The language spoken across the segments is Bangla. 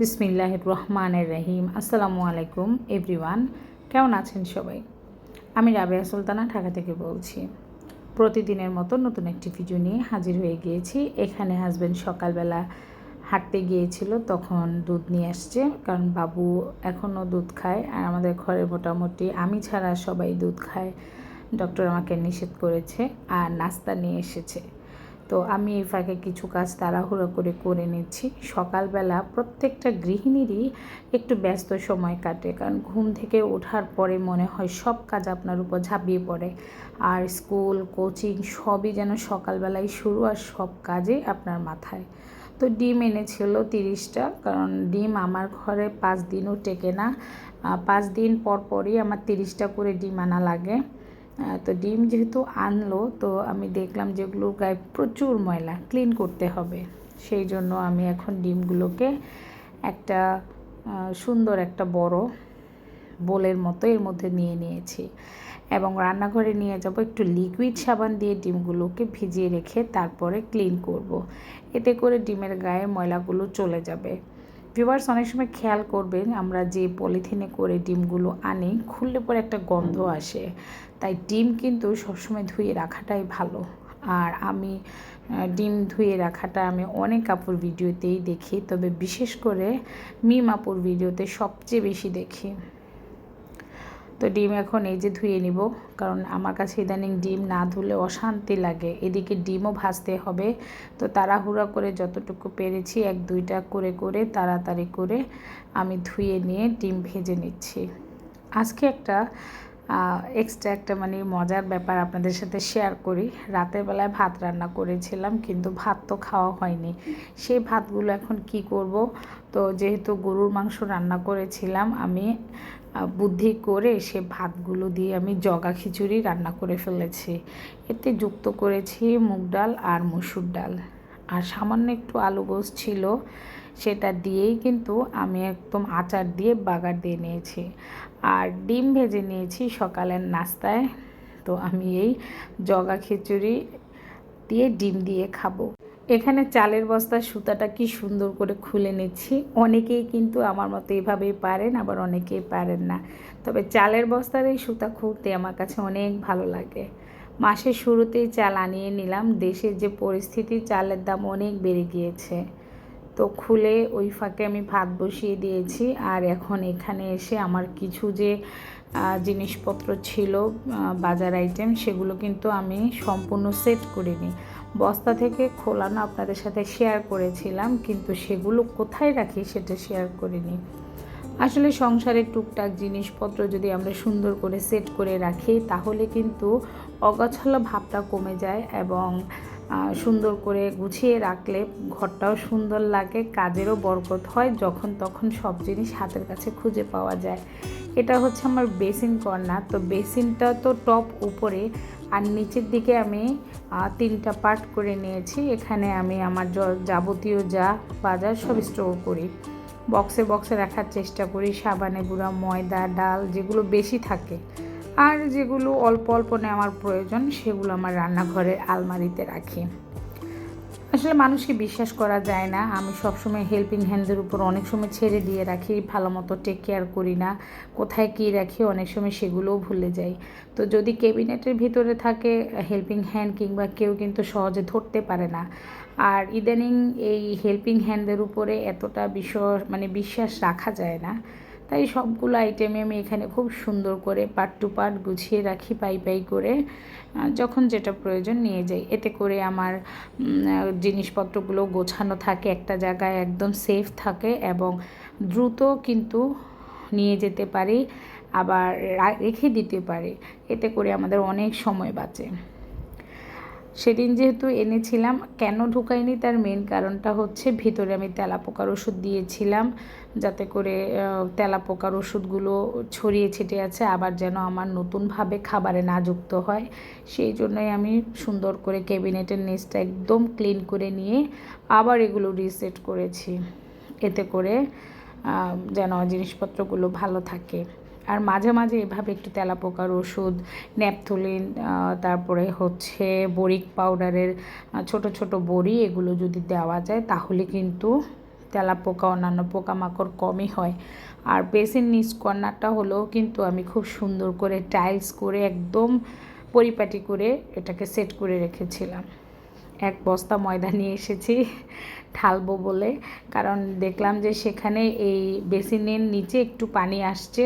বিসমিল্লাহ রহমানের রহিম। আসসালামু আলাইকুম এভরিওয়ান। কেমন আছেন সবাই? আমি রাবেয়া সুলতানা ঢাকা থেকে বলছি। প্রতিদিনের মতো নতুন একটি ভিডিও নিয়ে হাজির হয়ে গিয়েছি। এখানে হাজব্যান্ড সকালবেলা হাঁটতে গিয়েছিল, তখন দুধ নিয়ে আসছে। কারণ বাবু এখনও দুধ খায়, আর আমাদের ঘরে মোটামুটি, আমি ছাড়া সবাই দুধ খায়। ডক্টর আমাকে নিষেধ করেছে, আর নাস্তা নিয়ে এসেছে। তো আমি এই ফাঁকে কিছু কাজ তাড়াহুড়ো করে করে নিচ্ছি। সকালবেলা প্রত্যেকটা গৃহিণীরই একটু ব্যস্ত সময় কাটে, কারণ ঘুম থেকে ওঠার পরে মনে হয় সব কাজ আপনার উপর ঝাঁপিয়ে পড়ে। আর স্কুল, কোচিং সবই যেন সকালবেলায় শুরু আর সব কাজে আপনার মাথায়। তো ডিম এনেছিল তিরিশটা, কারণ ডিম আমার ঘরে পাঁচ দিনও টেকে না। পাঁচ দিন পর পরই আমার তিরিশটা করে ডিম আনা লাগে। তো ডিম যেহেতু আনলো, তো আমি দেখলাম যেগুলো গায়ে প্রচুর ময়লা ক্লিন করতে হবে। সেই জন্য আমি এখন ডিমগুলোকে একটা সুন্দর একটা বড় বোলের মতো এর মধ্যে নিয়ে নিয়েছি। এবং রান্নাঘরে নিয়ে যাব একটু লিকুইড সাবান দিয়ে ডিমগুলোকে ভিজিয়ে রেখে তারপরে ক্লিন করব। এতে করে ডিমের গায়ে ময়লাগুলো চলে যাবে। ভিউয়ার্স অনেক সময় খেয়াল করবেন আমরা যে পলিথিনে করে ডিমগুলো আনি খুললে পরে একটা গন্ধ আসে। তাই ডিম কিন্তু সবসময় ধুয়ে রাখাটাই ভালো। আর আমি ডিম ধুয়ে রাখাটা আমি অনেক কাপড় ভিডিওতেই দেখি তবে বিশেষ করে মিম আপুর ভিডিওতে সবচেয়ে বেশি দেখি। তো ডিম এখন এই যে ধুয়ে নিব, কারণ আমার কাছে ইদানিং ডিম না ধুলে অশান্তি লাগে। এদিকে ডিমও ভাজতে হবে, তো তাড়াহুড়া করে যতটুকু পেরেছি এক দুইটা করে করে তাড়াতাড়ি করে আমি ধুয়ে নিয়ে ডিম ভেজে নিচ্ছি। আজকে একটা এক্সট্রা একটা মানে মজার ব্যাপার আপনাদের সাথে শেয়ার করি। রাতের বেলায় ভাত রান্না করেছিলাম, কিন্তু ভাত তো খাওয়া হয়নি। সেই ভাতগুলো এখন কি করব? তো যেহেতু গরুর মাংস রান্না করেছিলাম, আমি বুদ্ধি করে সে ভাতগুলো দিয়ে আমি জগা খিচুড়ি রান্না করে ফেলেছি। এতে যুক্ত করেছি মুগ ডাল আর মসুর ডাল। আর সামান্য একটু আলু গোস ছিল সেটা দিয়েই কিন্তু আমি একদম আচার দিয়ে বাগার দিয়ে নিয়েছি। আর ডিম ভেজে নিয়েছি সকালের নাস্তায়। তো আমি এই জগা খিচুড়ি দিয়ে ডিম দিয়ে খাব। এখানে চালের বস্তার সুতাটা কি সুন্দর করে খুলে নিচ্ছি। অনেকেই কিন্তু আমার মতো এভাবেই পারেন, আবার অনেকেই পারেন না। তবে চালের বস্তার এই সুতা খুলতে আমার কাছে অনেক ভালো লাগে। মাসের শুরুতেই চাল আনিয়ে নিলাম। দেশের যে পরিস্থিতি, চালের দাম অনেক বেড়ে গিয়েছে। তো খুলে ওই ফাঁকে আমি ভাত বসিয়ে দিয়েছি। আর এখন এখানে এসে আমার কিছু যে জিনিসপত্র ছিল বাজার আইটেম সেগুলো কিন্তু আমি সম্পূর্ণ সেট করিনি। বস্তা থেকে খোলানো আপনাদের সাথে শেয়ার করেছিলাম, কিন্তু সেগুলো কোথায় রাখি সেটা শেয়ার করিনি। আসলে সংসারের টুকটাক জিনিসপত্র যদি আমরা সুন্দর করে সেট করে রাখি, তাহলে কিন্তু অগছালো ভাবটা কমে যায় এবং সুন্দর করে গুছিয়ে রাখলে ঘরটাও সুন্দর লাগে, কাজেরও বরকত হয়, যখন তখন সব জিনিস হাতের কাছে খুঁজে পাওয়া যায়। এটা হচ্ছে আমার বেসিন কর্নার তো বেসিনটা তো টপ উপরে, আর নিচের দিকে আমি তিনটা পার্ট করে নিয়েছি। এখানে আমি আমার যাবতীয় যা বাজার সব স্টোর করি। বক্সে বক্সে রাখার চেষ্টা করি, সাবানে গুঁড়া, ময়দা, ডাল, যেগুলো বেশি থাকে। আর যেগুলো অল্প অল্প নেওয়ার প্রয়োজন, সেগুলো আমার রান্নাঘরের আলমারিতে রাখি। আসলে মানুষকে বিশ্বাস করা যায় না। আমি সবসময় হেল্পিং হ্যান্ডের উপর অনেক সময় ছেড়ে দিয়ে রাখি ভালো মতো টেক কেয়ার করি না। কোথায় কী রাখি, অনেক সময় সেগুলোও ভুলে যাই। তো যদি ক্যাবিনেটের ভিতরে থাকে হেল্পিং হ্যান্ড কিংবা কেউ কিন্তু সহজে ধরতে পারে না। আর ইদানিং এই হেল্পিং হ্যান্ডের উপরে এতটা বিশ্বাস মানে বিশ্বাস রাখা যায় না। তাই সবগুলো আইটেমে আমি এখানে খুব সুন্দর করে পার্ট টু পার্ট গুছিয়ে রাখি, পাই পাই করে যখন যেটা প্রয়োজন নিয়ে যাই। এতে করে আমার জিনিসপত্রগুলো গোছানো থাকে একটা জায়গায়, একদম সেফ থাকে এবং দ্রুত কিন্তু নিয়ে যেতে পারি, আবার রেখে দিতে পারি। এতে করে আমাদের অনেক সময় বাঁচে। সেদিন যেহেতু এনেছিলাম, কেন ঢুকাইনি তার মেন কারণটা হচ্ছে ভিতরে আমি তেলাপোকার ওষুধ দিয়েছিলাম, যাতে করে তেলাপোকার ওষুধগুলো ছড়িয়ে ছিটে আছে, আবার যেন আমার নতুনভাবে খাবারে না যুক্ত হয়। সেই জন্যই আমি সুন্দর করে ক্যাবিনেটের নিচটা একদম ক্লিন করে নিয়ে আবার এগুলো রিসেট করেছি। এতে করে যেন জিনিসপত্রগুলো ভালো থাকে। আর মাঝে মাঝে এভাবে একটু তেলাপোকার ওষুধ ন্যাপথলিন তারপরে হচ্ছে বরিক পাউডারের ছোট ছোট বড়ি এগুলো যদি দেওয়া যায় তাহলে কিন্তু তেলা পোকা অন্যান্য পোকামাকড় কমই হয়। আর বেসিন নিচ কর্নারটা হলেও কিন্তু আমি খুব সুন্দর করে টাইলস করে একদম পরিপাটি করে এটাকে সেট করে রেখেছিলাম। এক বস্তা ময়দা নিয়ে এসেছি ঢালবো বলে, কারণ দেখলাম যে সেখানে এই বেসিনের নিচে একটু পানি আসছে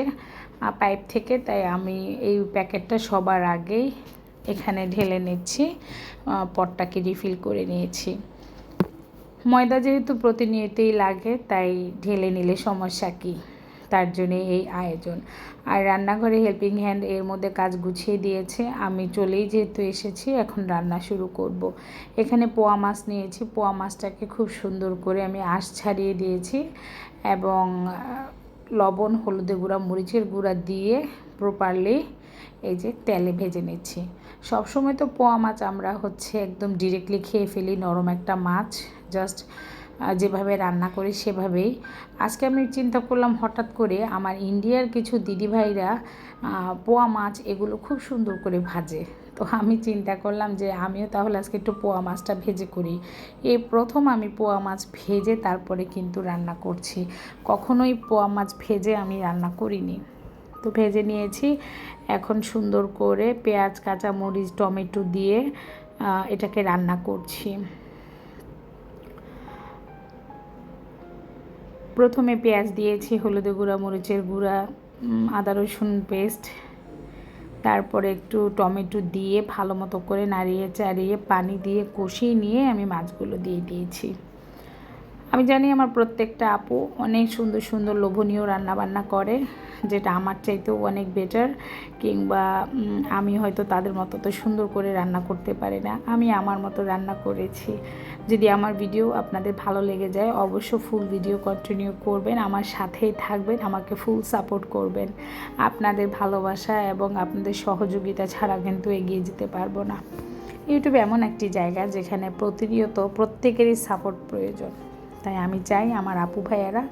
পাইপ থেকে, তাই আমি এই প্যাকেটটা সবার আগেই এখানে ঢেলে নিচ্ছি পটটাকে রিফিল করে নিয়েছি। ময়দা যেহেতু প্রতিনিয়তই লাগে, তাই ঢেলে নিলে সমস্যা কী? তার জন্যে এই আয়োজন। আর রান্নাঘরে হেল্পিং হ্যান্ড এর মধ্যে কাজ গুছিয়ে দিয়েছে। আমি চলেই যেহেতু এসেছি, এখন রান্না শুরু করব। এখানে পোয়া মাছ নিয়েছি। পোয়া মাছটাকে খুব সুন্দর করে আমি আঁশ ছাড়িয়ে দিয়েছি এবং লবণ হলুদের গুঁড়া, মরিচের গুঁড়া দিয়ে প্রপারলি এই যে তেলে ভেজে নিচ্ছি। সবসময় তো পোয়া মাছ আমরা হচ্ছে একদম ডিরেক্টলি খেয়ে ফেলি, নরম একটা মাছ। জাস্ট যেভাবে রান্না করি সেভাবেই। আজকে আমি চিন্তা করলাম হঠাৎ করে আমার ইন্ডিয়ার কিছু দিদিভাইরা পোয়া মাছ এগুলো খুব সুন্দর করে ভাজে। তো আমি চিন্তা করলাম যে আমিও তাহলে আজকে একটু পোয়া মাছটা ভেজে করি। এই প্রথম আমি পোয়া মাছ ভেজে তারপরে কিন্তু রান্না করছি। কখনোই পোয়া মাছ ভেজে আমি রান্না করিনি। তো ভেজে নিয়েছি। এখন সুন্দর করে পেঁয়াজ কাঁচা মরিচ টমেটো দিয়ে এটাকে রান্না করছি। প্রথমে পেঁয়াজ দিয়েছি হলুদে গুঁড়া, মরিচের গুঁড়া আদা রসুন পেস্ট তারপরে একটু টমেটো দিয়ে ভালো মতো করে নাড়িয়ে চাড়িয়ে পানি দিয়ে কষিয়ে নিয়ে আমি মাছগুলো দিয়ে দিয়েছি। আমি জানি আমার প্রত্যেকটা আপু অনেক সুন্দর সুন্দর লোভনীয় রান্নাবান্না করে, যেটা আমার চাইতেও অনেক বেটার কিংবা আমি হয়তো তাদের মতো তো সুন্দর করে রান্না করতে পারি না। আমি আমার মতো রান্না করেছি। যদি আমার ভিডিও আপনাদের ভালো লেগে যায় অবশ্য ফুল ভিডিও কন্টিনিউ করবেন, আমার সাথেই থাকবেন, আমাকে ফুল সাপোর্ট করবেন। আপনাদের ভালোবাসা এবং আপনাদের সহযোগিতা ছাড়া কিন্তু এগিয়ে যেতে পারব না। ইউটিউব এমন একটি জায়গা যেখানে প্রতিনিয়ত প্রত্যেকেরই সাপোর্ট প্রয়োজন। তাই আমি চাই আমার আপু ভাইয়ারা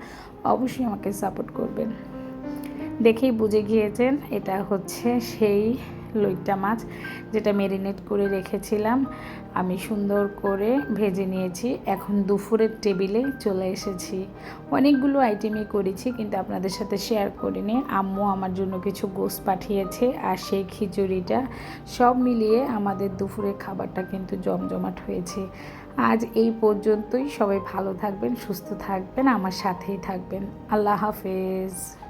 অবশ্যই আমাকে সাপোর্ট করবেন। দেখেই বুঝে গিয়েছেন, এটা হচ্ছে সেই লইট্টা মাছ যেটা মেরিনেট করে রেখেছিলাম। আমি সুন্দর করে ভেজে নিয়েছি। এখন দুপুরের টেবিলে চলে এসেছি। অনেকগুলো আইটেমই করেছি, কিন্তু আপনাদের সাথে শেয়ার করিনি। আম্মু আমার জন্য কিছু গোস পাঠিয়েছে আর সেই খিচুড়িটা সব মিলিয়ে আমাদের দুপুরের খাবারটা কিন্তু জমজমাট হয়েছে। আজ এই পর্যন্তই। সবাই ভালো থাকবেন সুস্থ থাকবেন আমার সাথেই থাকবেন। আল্লাহ হাফেজ।